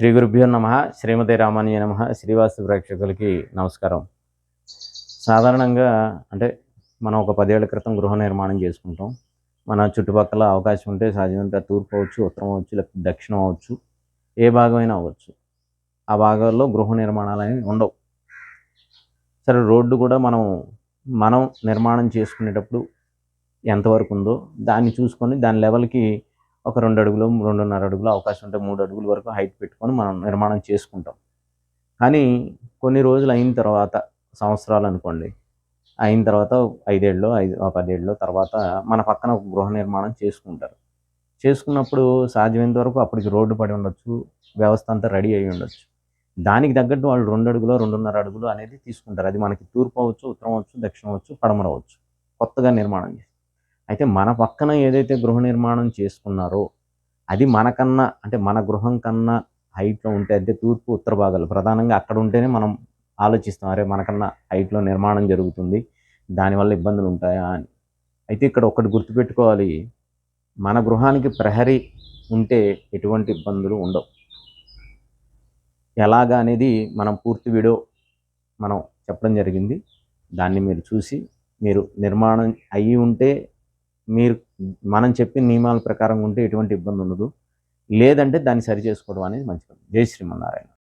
శ్రీ గురుభ్యో నమ శ్రీమతి రామానుజ నమ శ్రీవాస్తు ప్రేక్షకులకి నమస్కారం. సాధారణంగా అంటే మనం ఒక పదేళ్ళ క్రితం గృహ నిర్మాణం చేసుకుంటాం. మన చుట్టుపక్కల అవకాశం ఉంటే సహజంగా తూర్పు అవ్వచ్చు ఉత్తరం అవచ్చు లేకపోతే దక్షిణం అవ్వచ్చు ఏ భాగమైనా అవ్వచ్చు. ఆ భాగాల్లో గృహ నిర్మాణాలు అనేవి ఉండవు. సరే రోడ్డు కూడా మనం మనం నిర్మాణం చేసుకునేటప్పుడు ఎంతవరకు ఉందో దాన్ని చూసుకొని దాని లెవెల్కి ఒక రెండు అడుగులు రెండున్నర అడుగులు అవకాశం ఉంటే మూడు అడుగుల వరకు హైట్ పెట్టుకొని మనం నిర్మాణం చేసుకుంటాం. కానీ కొన్ని రోజులు అయిన తర్వాత సంవత్సరాలు అనుకోండి అయిన తర్వాత ఐదేళ్ళు ఐదు ఒక పదేళ్ళు తర్వాత మన పక్కన ఒక గృహ నిర్మాణం చేసుకుంటారు. చేసుకున్నప్పుడు సాధ్యమైనంత వరకు అప్పటికి రోడ్డు పడి ఉండొచ్చు వ్యవస్థ అంతా రెడీ అయి ఉండొచ్చు. దానికి తగ్గట్టు వాళ్ళు రెండు అడుగులు రెండున్నర అడుగులు అనేది తీసుకుంటారు. అది మనకి తూర్పు అవచ్చు ఉత్తరం అవచ్చు దక్షిణం అవచ్చు పడమర అవచ్చు కొత్తగా నిర్మాణం చేసి అయితే మన పక్కన ఏదైతే గృహ నిర్మాణం చేసుకున్నారో అది మనకన్నా అంటే మన గృహం కన్నా హైట్లో ఉంటే అంటే తూర్పు ఉత్తర భాగాలు ప్రధానంగా అక్కడ ఉంటేనే మనం ఆలోచిస్తాం అరే మనకన్నా హైట్లో నిర్మాణం జరుగుతుంది దానివల్ల ఇబ్బందులు ఉంటాయా? అని. అయితే ఇక్కడ ఒకటి గుర్తుపెట్టుకోవాలి మన గృహానికి ప్రహరీ ఉంటే ఎటువంటి ఇబ్బందులు ఉండవు. ఎలాగా అనేది మనం పూర్తి వీడియో మనం చెప్పడం జరిగింది. దాన్ని మీరు చూసి మీరు నిర్మాణం అయ్యి ఉంటే మీరు మనం చెప్పిన నియమాల ప్రకారం ఉంటే ఎటువంటి ఇబ్బంది ఉండదు లేదంటే దాన్ని సరి చేసుకోవడం అనేది మంచి పని జై శ్రీమన్నారాయణ.